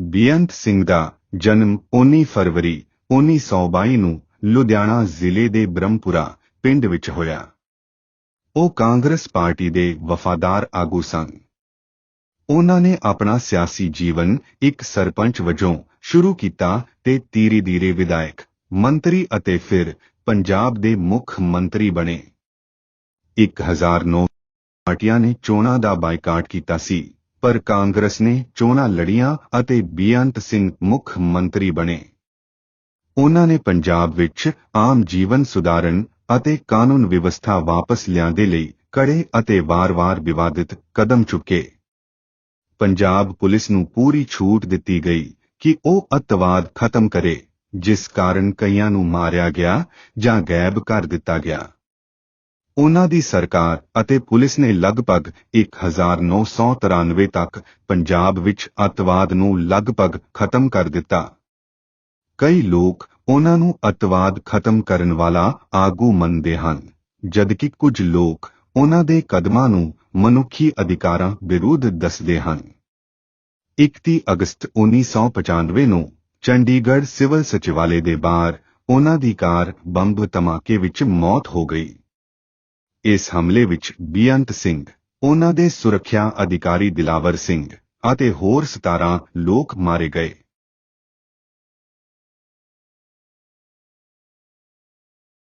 ਬੇਅੰਤ ਸਿੰਘ ਦਾ ਜਨਮ 19 ਫਰਵਰੀ 1922 ਨੂੰ ਲੁਧਿਆਣਾ ਜ਼ਿਲ੍ਹੇ ਦੇ ਬ੍ਰਹਮਪੁਰਾ ਪਿੰਡ ਵਿੱਚ ਹੋਇਆ। ਉਹ ਕਾਂਗਰਸ ਪਾਰਟੀ ਦੇ ਵਫਾਦਾਰ ਆਗੂ ਸਨ। ਉਹਨਾਂ ਨੇ ਆਪਣਾ ਸਿਆਸੀ ਜੀਵਨ ਇੱਕ ਸਰਪੰਚ ਵਜੋਂ ਸ਼ੁਰੂ ਕੀਤਾ ਤੇ ਧੀਰੇ-ਧੀਰੇ ਵਿਧਾਇਕ, ਮੰਤਰੀ ਅਤੇ ਫਿਰ ਪੰਜਾਬ ਦੇ ਮੁੱਖ ਮੰਤਰੀ ਬਣੇ। 1009 ਪਾਰਟੀਆਂ ਨੇ ਚੋਣਾਂ ਦਾ ਬਾਈਕਾਟ ਕੀਤਾ ਸੀ। ਪਰ ਕਾਂਗਰਸ ਨੇ ਚੋਣਾਂ ਲੜੀਆਂ ਅਤੇ ਬੇਅੰਤ ਸਿੰਘ ਮੁੱਖ ਮੰਤਰੀ ਬਣੇ। ਉਹਨਾਂ ਨੇ ਪੰਜਾਬ ਵਿੱਚ ਆਮ ਜੀਵਨ ਸੁਧਾਰਨ ਅਤੇ ਕਾਨੂੰਨ ਵਿਵਸਥਾ ਵਾਪਸ ਲਿਆਂਦੇ ਲਈ ਕੜੇ ਅਤੇ ਵਾਰ-ਵਾਰ ਵਿਵਾਦਿਤ ਕਦਮ ਚੁੱਕੇ। ਪੰਜਾਬ ਪੁਲਿਸ ਨੂੰ ਪੂਰੀ ਛੂਟ ਦਿੱਤੀ ਗਈ ਕਿ ਉਹ ਅੱਤਵਾਦ ਖਤਮ ਕਰੇ, ਜਿਸ ਕਾਰਨ ਕਈਆਂ ਨੂੰ ਮਾਰਿਆ ਗਿਆ ਜਾਂ ਗਾਇਬ ਕਰ ਦਿੱਤਾ ਗਿਆ। ਉਹਨਾਂ ਦੀ ਸਰਕਾਰ ਅਤੇ ਪੁਲਿਸ ਨੇ ਲਗਭਗ 1993 ਤੱਕ ਪੰਜਾਬ ਵਿੱਚ ਅੱਤਵਾਦ ਨੂੰ ਲਗਭਗ ਖਤਮ ਕਰ ਦਿੱਤਾ। ਕਈ ਲੋਕ ਉਹਨਾਂ ਨੂੰ ਅੱਤਵਾਦ ਖਤਮ ਕਰਨ ਵਾਲਾ ਆਗੂ ਮੰਨਦੇ ਹਨ, ਜਦਕਿ ਕੁਝ ਲੋਕ ਉਹਨਾਂ ਦੇ ਕਦਮਾਂ ਨੂੰ ਮਨੁੱਖੀ ਅਧਿਕਾਰਾਂ ਵਿਰੁੱਧ ਦੱਸਦੇ ਹਨ। 31 ਅਗਸਤ 1995 ਨੂੰ ਚੰਡੀਗੜ੍ਹ ਸਿਵਲ ਸਚਿਵਾਲੇ ਦੇ ਬਾਹਰ ਉਹਨਾਂ ਦੀ ਕਾਰ ਬੰਬ ਧਮਾਕੇ ਵਿੱਚ ਮੌਤ ਹੋ ਗਈ। ਇਸ ਹਮਲੇ ਵਿੱਚ ਬੇਅੰਤ ਸਿੰਘ, ਉਹਨਾਂ ਦੇ ਸੁਰੱਖਿਆ ਅਧਿਕਾਰੀ ਦਿਲਾਵਰ ਸਿੰਘ ਅਤੇ ਹੋਰ 17 ਲੋਕ ਮਾਰੇ ਗਏ।